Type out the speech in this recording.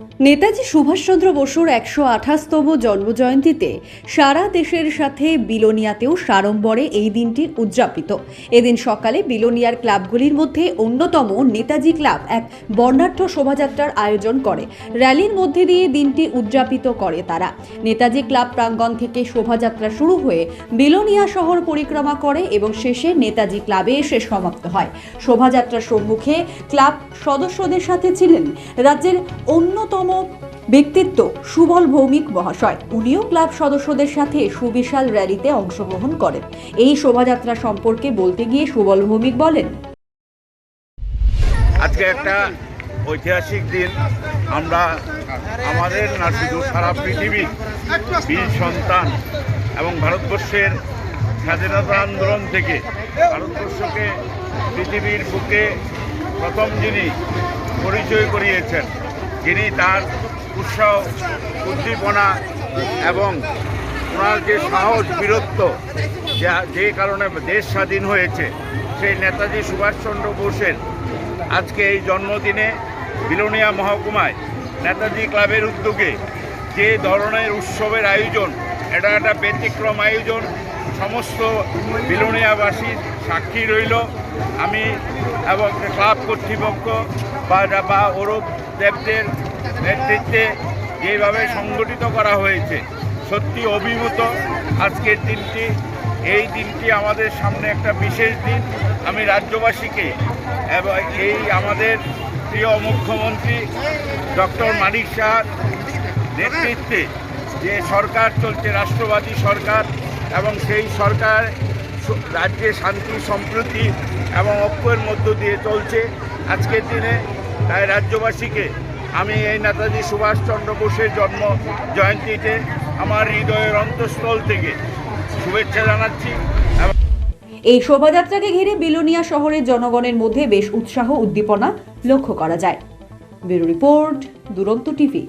নেতাজি সুভাষচন্দ্র বসুর একশো আঠাশতম জন্মজয়ন্তীতে সারা দেশের সাথে বিলোনিয়াতেও সাড়ম্বরে এই দিনটি উদযাপিত। এদিন সকালে বিলোনিয়ার ক্লাবগুলির মধ্যে অন্যতম নেতাজি ক্লাব এক বর্ণাঢ্য শোভাযাত্রার আয়োজন করে। র্যালির মধ্যে দিয়ে দিনটি উদযাপিত করে তারা। নেতাজি ক্লাব প্রাঙ্গণ থেকে শোভাযাত্রা শুরু হয়ে বিলোনিয়া শহর পরিক্রমা করে এবং শেষে নেতাজি ক্লাবে এসে সমাপ্ত হয়। শোভাযাত্রার সম্মুখে ক্লাব সদস্যদের সাথে ছিলেন রাজ্যের অন্যতম ব্যক্তিত্ব সুবল ভৌমিক মহাশয়। উনিও ক্লাব সদস্যদের সাথে সুবিশাল র্যালিতে অংশগ্রহণ করেন। এই শোভাযাত্রা সম্পর্কে বলতে গিয়ে সুবল ভৌমিক বলেন, আজকে একটা ঐতিহাসিক দিন। আমরা আমাদের না শুধু সারা পৃথিবী, বীর সন্তান এবং ভারতবর্ষের স্বাধীনতা আন্দোলন থেকে ভারতবর্ষকে পৃথিবীর বুকে প্রথম যিনি পরিচয় করিয়েছেন যিনি তার উৎসাহ, উদ্দীপনা এবং ওনার যে সাহস, বীরত্ব, যা যে কারণে দেশ স্বাধীন হয়েছে, সেই নেতাজি সুভাষচন্দ্র বোসের আজকে এই জন্মদিনে বিলোনিয়া মহকুমায় নেতাজি ক্লাবের উদ্যোগে যে ধরনের উৎসবের আয়োজন, এটা একটা ব্যতিক্রম আয়োজন, সমস্ত বিলোনিয়াবাসীর সাক্ষী রইল। আমি এবং ক্লাব কর্তৃপক্ষ বা বা ওরব দেবদের নেতৃত্বে যেভাবে সংগঠিত করা হয়েছে, সত্যি অভিভূত। আজকের দিনটি, এই দিনটি আমাদের সামনে একটা বিশেষ দিন। আমি রাজ্যবাসীকে এবং এই আমাদের প্রিয় মুখ্যমন্ত্রী ডক্টর মানিক শাহর নেতৃত্বে যে সরকার চলছে, রাষ্ট্রবাদী সরকার এবং সেই সরকার রাজ্যে শান্তি, সম্প্রীতি এবং ঐক্যের মধ্য দিয়ে চলছে। আজকের দিনে তাই রাজ্যবাসীকে আমি এই নেতাজি সুভাষচন্দ্র বোসের জন্ম জয়ন্তীতে আমার হৃদয়ের অন্তঃস্থল থেকে শুভেচ্ছা জানাচ্ছি। এই শোভাযাত্রাকে ঘিরে বিলোনিয়া শহরের জনগণের মধ্যে বেশ উৎসাহ উদ্দীপনা লক্ষ্য করা যায়। Bureau report, Duronto TV.